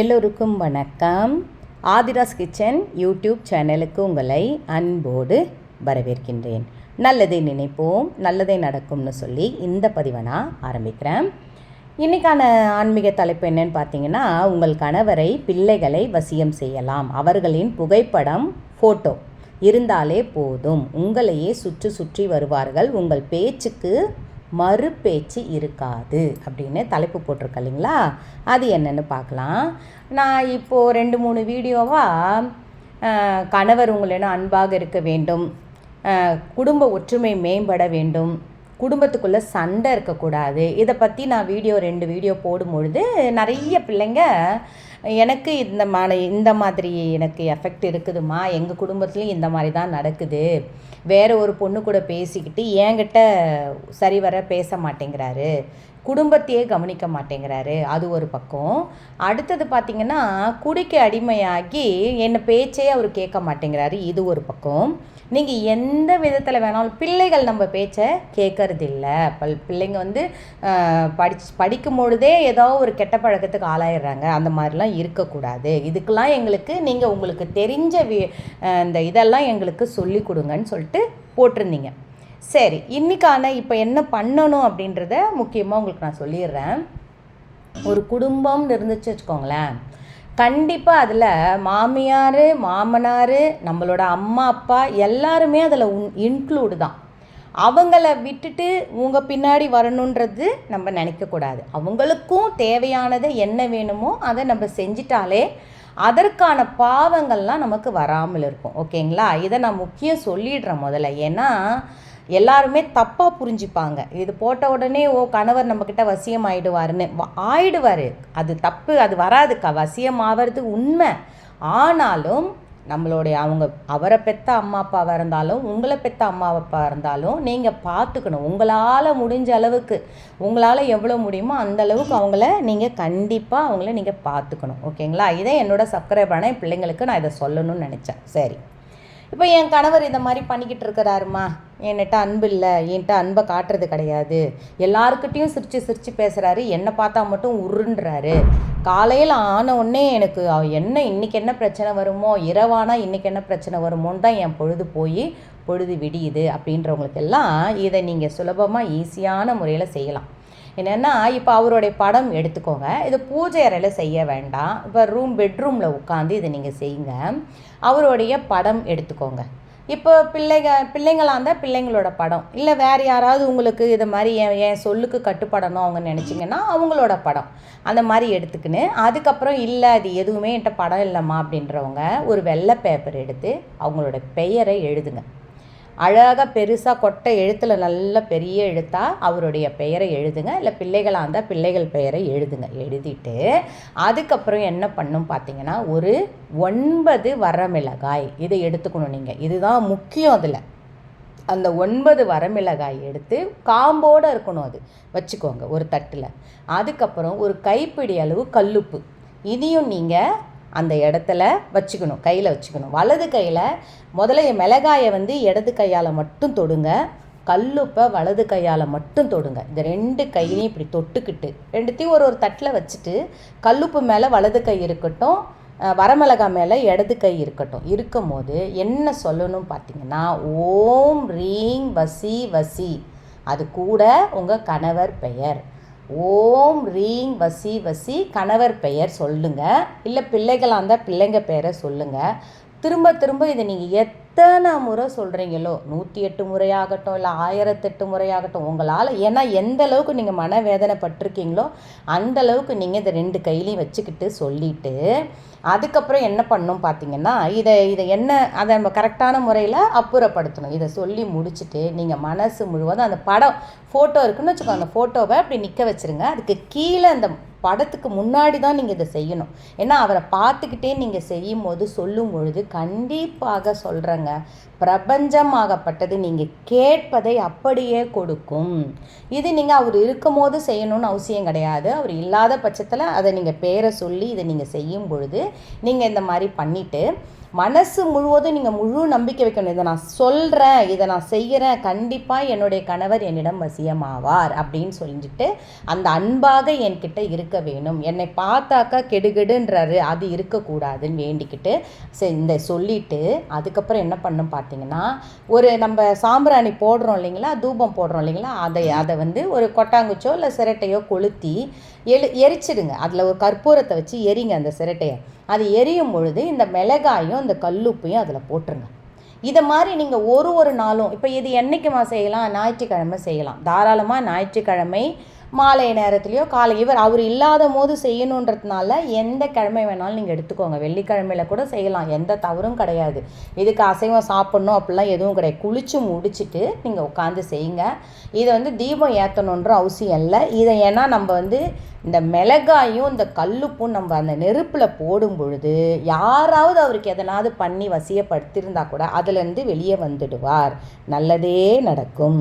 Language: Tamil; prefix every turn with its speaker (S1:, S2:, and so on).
S1: எல்லோருக்கும் வணக்கம். ஆதிராஸ் கிச்சன் யூடியூப் சேனலுக்கு உங்களை அன்போடு வரவேற்கின்றேன். நல்லதை நினைப்போம் நல்லதே நடக்கும்னு சொல்லி இந்த பதிவை நான் ஆரம்பிக்கிறேன். இன்றைக்கான ஆன்மீக தலைப்பு என்னன்னு பார்த்தீங்கன்னா உங்கள் கணவரை பிள்ளைகளை வசியம் செய்யலாம். அவர்களின் புகைப்படம் ஃபோட்டோ இருந்தாலே போதும். உங்களையே சுற்றி சுற்றி வருவார்கள். உங்கள் பேச்சுக்கு மறு பேச்சு இருக்காது அப்படின்னு தலைப்பு போட்டிருக்க இல்லைங்களா? அது என்னென்னு பார்க்கலாம். நான் இப்போது ரெண்டு மூணு வீடியோவாக கணவர் உங்களிடம் அன்பாக இருக்க வேண்டும். குடும்ப ஒற்றுமை மேம்பட வேண்டும். குடும்பத்துக்குள்ளே சண்டை இருக்கக்கூடாது. இதை பற்றி நான் வீடியோ ரெண்டு வீடியோ போடும்பொழுது நிறைய பிள்ளைங்க எனக்கு இந்த மாதிரி இந்த மாதிரி எனக்கு எஃபெக்ட் இருக்குதுமா எங்கள் குடும்பத்துலேயும் இந்த மாதிரி தான் நடக்குது. வேறு ஒரு பொண்ணு கூட பேசிக்கிட்டு என்கிட்ட சரிவர பேச மாட்டேங்கிறாரு. குடும்பத்தையே கவனிக்க மாட்டேங்கிறாரு. அது ஒரு பக்கம். அடுத்தது பார்த்திங்கன்னா குடிக்க அடிமையாகி என்னை பேச்சே அவர் கேட்க மாட்டேங்கிறாரு. இது ஒரு பக்கம். நீங்கள் எந்த விதத்தில் வேணாலும் பிள்ளைகள் நம்ம பேச்சை கேட்கறதில்ல பல் பிள்ளைங்க வந்து படிச்சு படிக்கும் பொழுதே ஏதோ ஒரு கெட்ட பழக்கத்துக்கு ஆளாயிடுறாங்க. அந்த மாதிரிலாம் இருக்கக்கூடாது. இதுக்கெல்லாம் எங்களுக்கு நீங்கள் உங்களுக்கு தெரிஞ்ச வி இந்த இதெல்லாம் எங்களுக்கு சொல்லி கொடுங்கன்னு சொல்லிட்டு போட்டிருந்தீங்க. சரி இன்னைக்கான இப்போ என்ன பண்ணணும் அப்படின்றத முக்கியமாக உங்களுக்கு நான் சொல்லிடுறேன். ஒரு குடும்பம்னு இருந்துச்சு வச்சுக்கோங்களேன். கண்டிப்பாக அதில் மாமியார் மாமனார் நம்மளோட அம்மா அப்பா எல்லாருமே அதில் இன்க்ளூடு தான். அவங்கள விட்டுட்டு உங்கள் பின்னாடி வரணுன்றது நம்ம நினைக்கக்கூடாது அவங்களுக்கும் தேவையானது என்ன வேணுமோ அதை நம்ம செஞ்சிட்டாலே அதற்கான பாவங்கள்லாம் நமக்கு வராமல் இருக்கும். ஓகேங்களா? இதை நான் முக்கியம் சொல்லிடுறேன் முதல்ல. ஏன்னா எல்லாருமே தப்பாக புரிஞ்சுப்பாங்க. இது போட்ட உடனே ஓ கணவர் நம்மக்கிட்ட வசியம் ஆயிடுவாருன்னு வ- ஆயிடுவார். அது தப்பு அது வராதுக்கா. வசியம் ஆகிறது உண்மை. ஆனாலும் நம்மளுடைய அவங்க அவரை பெத்த அம்மா அப்பாவாக இருந்தாலும் உங்களை பெத்த அம்மா அப்பா இருந்தாலும் நீங்கள் பார்த்துக்கணும் உங்களால் முடிஞ்ச அளவுக்கு உங்களால் எவ்வளோ முடியுமோ அந்த அளவுக்கு அவங்கள நீங்கள் கண்டிப்பாக அவங்கள நீங்கள் பார்த்துக்கணும் ஓகேங்களா? இதை என்னோடய சப்ஸ்கிரைபரான என் பிள்ளைங்களுக்கு நான் இதை சொல்லணும்னு நினச்சேன். சரி. இப்போ என் கணவர் இந்த மாதிரி பண்ணிக்கிட்டு இருக்கிறாருமா? என்கிட்ட அன்பு இல்லை. என்கிட்ட அன்பை காட்டுறது கிடையாது. எல்லாருக்கிட்டேயும் சிரித்து சிரித்து பேசுகிறாரு என்னை பார்த்தா மட்டும் உருன்றாரு. காலையில் ஆன உடனே எனக்கு என்ன இன்றைக்கி என்ன பிரச்சனை வருமோ? இரவானா இன்னைக்கு என்ன பிரச்சனை வருமோன்னு தான் என் பொழுது போய் பொழுது விடியுது. அப்படின்றவங்களுக்கு எல்லாம் இதை நீங்கள் சுலபமாக ஈஸியான முறையில் செய்யலாம். என்னென்னா இப்போ அவருடைய படம் எடுத்துக்கோங்க. இது பூஜை அறையில் செய்ய வேண்டாம். இப்போ ரூம் பெட்ரூமில் உட்காந்து இதை நீங்கள் செய்யுங்க. அவருடைய படம் எடுத்துக்கோங்க. இப்போ பிள்ளைங்க பிள்ளைங்களாக இருந்தால் பிள்ளைங்களோட படம். இல்லை வேறு யாராவது உங்களுக்கு இது மாதிரி என் என் சொல்லுக்கு கட்டுப்படணும் அவங்க நினச்சிங்கன்னா அவங்களோட படம். அந்த மாதிரி எடுத்துக்கின்னு அதுக்கப்புறம் இல்லை அது எதுவுமே என்கிட்ட படம் இல்லைம்மா அப்படின்றவங்க ஒரு வெள்ளை பேப்பர் எடுத்து அவங்களோட பெயரை எழுதுங்க. அழகாக பெருசாக கொட்டை எழுத்தில் நல்ல பெரிய எழுத்தா அவருடைய பெயரை எழுதுங்க. இல்லை பிள்ளைகளாக இருந்தால் பிள்ளைகள் பெயரை எழுதுங்க. எழுதிட்டு அதுக்கப்புறம் என்ன பண்ணும் பார்த்தீங்கன்னா ஒரு ஒன்பது வரமிளகாய் இதை எடுத்துக்கணும் நீங்கள் இதுதான் முக்கியம் அதில். அந்த ஒன்பது வரமிளகாய் எடுத்து காம்போடு இருக்கணும் அது. வச்சுக்கோங்க ஒரு தட்டில். அதுக்கப்புறம் ஒரு கைப்பிடி அளவு கல்லுப்பு. இதையும் நீங்கள் அந்த இடத்துல வச்சுக்கணும் கையில் வச்சுக்கணும். வலது கையில் முதல்ல என் மிளகாயை வந்து இடது கையால் மட்டும் தொடுங்க. கல்லுப்பை வலது கையால் மட்டும் தொடுங்க. இந்த ரெண்டு கையிலையும் இப்படி தொட்டுக்கிட்டு ரெண்டுத்தையும் ஒரு ஒரு தட்டில் வச்சுட்டு கல்லுப்பு மேலே வலது கை இருக்கட்டும் வரமிளகா மேலே இடது கை இருக்கட்டும். இருக்கும் போது என்ன சொல்லணும் பார்த்தீங்கன்னா ஓம் ரீங் வசி வசி. அது கூட உங்கள் கணவர் பெயர். ஓம் ரீங் வசி வசி கணவர் பெயர் சொல்லுங்கள் இல்லை பிள்ளைகளாக இருந்தால் பிள்ளைங்க பெயரை சொல்லுங்கள் திரும்ப திரும்ப இதை நீங்கள் எத்தனை முறை சொல்கிறீங்களோ நூற்றி எட்டு முறையாகட்டும் இல்லை ஆயிரத்தெட்டு முறையாகட்டும் உங்களால் ஏன்னா எந்த அளவுக்கு நீங்கள் மனவேதனை பட்டிருக்கீங்களோ அந்த அளவுக்கு நீங்கள் இதை ரெண்டு கையிலையும் வச்சுக்கிட்டு சொல்லிவிட்டு அதுக்கப்புறம் என்ன பண்ணணும் பார்த்தீங்கன்னா இதை இதை என்ன அதை நம்ம கரெக்டான முறையில் அப்புறப்படுத்தணும். இதை சொல்லி முடிச்சுட்டு நீங்கள் மனசு முழுவதும் அந்த படம் ஃபோட்டோ இருக்குன்னு வச்சுக்கோங்க அந்த ஃபோட்டோவை அப்படி நிற்க வச்சுருங்க. அதுக்கு கீழே அந்த படத்துக்கு முன்னாடி தான் நீங்கள் இதை செய்யணும். ஏன்னா அவரை பார்த்துக்கிட்டே நீங்கள் செய்யும் போது சொல்லும் பொழுது கண்டிப்பாக சொல்கிறேங்க பிரபஞ்சமாகப்பட்டது நீங்கள் கேட்பதை அப்படியே கொடுக்கும். இது நீங்கள் அவர் இருக்கும் போது செய்யணும்னு அவசியம் கிடையாது. அவர் இல்லாத பட்சத்தில் அதை நீங்கள் பேரை சொல்லி இதை நீங்கள் செய்யும் பொழுது நீங்கள் இந்த மாதிரி பண்ணிவிட்டு மனசு முழுவதும் நீங்கள் முழு நம்பிக்கை வைக்கணும். இதை நான் சொல்கிறேன் இதை நான் செய்கிறேன். கண்டிப்பாக என்னுடைய கணவர் என்னிடம் வசியமாவார் அப்படின்னு சொல்லிட்டு அந்த அன்பாக என்கிட்ட இருக்க வேணும் என்னை பார்த்தாக்கா கெடுகெடுன்றாரு. அது இருக்கக்கூடாதுன்னு வேண்டிக்கிட்டு இந்த சொல்லிட்டு அதுக்கப்புறம் என்ன பண்ணும் பார்த்தீங்கன்னா ஒரு நம்ம சாம்பிராணி போடுறோம் இல்லைங்களா? தூபம் போடுறோம் இல்லைங்களா? அதை அதை வந்து ஒரு கொட்டாங்குச்சோ இல்லை சிரட்டையோ கொளுத்தி எழு எரிச்சிடுங்க. அதில் ஒரு கற்பூரத்தை வச்சு எரிங்க அந்த சிரட்டையை. அது எரியும் பொழுது இந்த மிளகாயும் இந்த கல்லுப்பையும் அதில் போட்டுருங்க. இதை மாதிரி நீங்கள் ஒரு ஒரு நாளும் இப்போ இது என்றைக்குமா செய்யலாம்? ஞாயிற்றுக்கிழமை செய்யலாம். தாராளமாக ஞாயிற்றுக்கிழமை மாலை நேரத்துலையோ காலை இவர் அவர் இல்லாத போது செய்யணுன்றதுனால எந்த கிழமை வேணாலும் நீங்கள் எடுத்துக்கோங்க. வெள்ளிக்கிழமையில் கூட செய்யலாம். எந்த தவறும் கிடையாது. இதுக்கு அசைவம் சாப்பிட்ணும் அப்படிலாம் எதுவும் கிடையாது. குளித்து முடிச்சுட்டு நீங்கள் உட்காந்து செய்யுங்க. இதை வந்து தீபம் ஏற்றணுன்ற அவசியம் இல்லை. இதை ஏன்னா நம்ம வந்து இந்த மிளகாயும் இந்த கல்லுப்பும் நம்ம அந்த நெருப்பில் போடும் பொழுது யாராவது அவருக்கு எதனாவது பண்ணி வசியப்படுத்தியிருந்தா கூட அதுலேருந்து வெளியே வந்துடுவார். நல்லதே நடக்கும்.